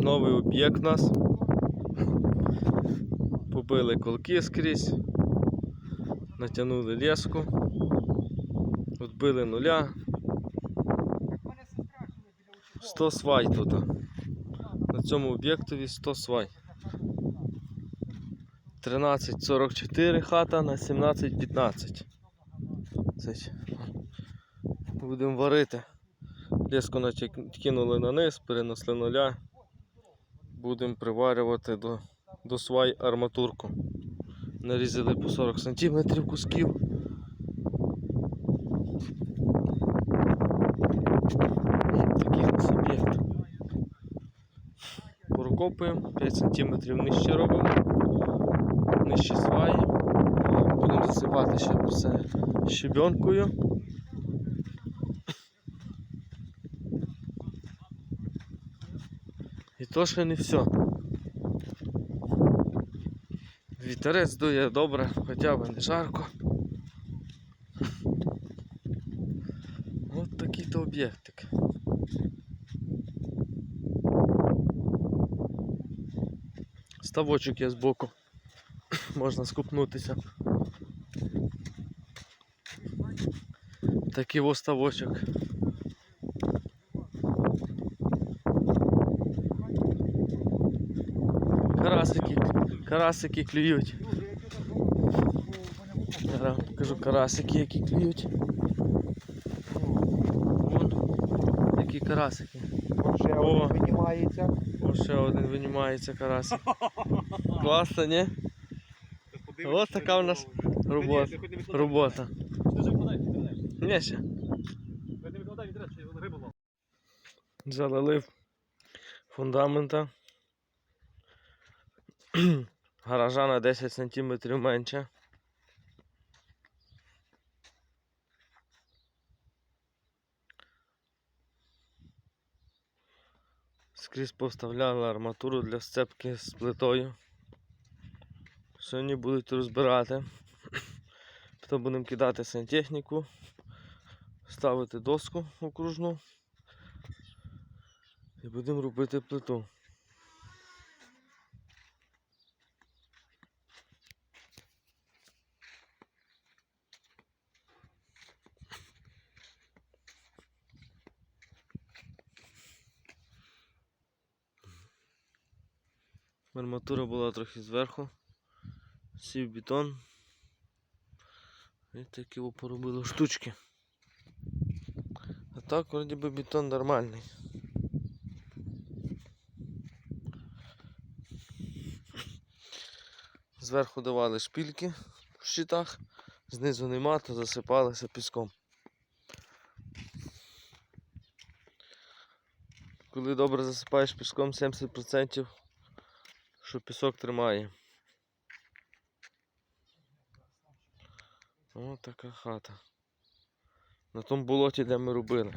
Новий об'єкт нас. Побили колки скрізь, натягнули леску, відбили нуля. 100 свай тут. На цьому об'єктові 100 свай. 13.44 хата на 17.15. Будемо варити. Леску накинули на низ, перенесли нуля. Будемо приварювати до, до свай арматурку. Нарізали по 40 см кусків. У нас. Прокопуємо, 5 см нижче робимо, нижче сваї. Будемо засипати ще все щебенкою. І то ще не все. Вітерець дує добре, хоча б не жарко. От такий то об'єктик. Ставочок є збоку. Можна скупнутися. Такий ось ставочок. Карасики, карасики клюють. Зараз покажу карасики, які клюють. Вон, які карасики. Ще О. один піднімається. Ось ще один винімається карасик. Класно, ні? Ось така у нас робота. робота. Ні, ще. Залили фундамента. Гаража на 10 см менше. Скрізь поставляли арматуру для сцепки з плитою. Сьогодні будуть розбирати. Потім будемо кидати сантехніку, ставити доску окружну і будемо робити плиту. Арматура була трохи зверху. Сів бетон. І такі о поробили штучки. А так вроді би бетон нормальний. Зверху давали шпільки в щитах, знизу нема, то засипалися піском. Коли добре засипаєш піском 70%, що пісок тримає. О, така хата. На тому болоті, де ми робили.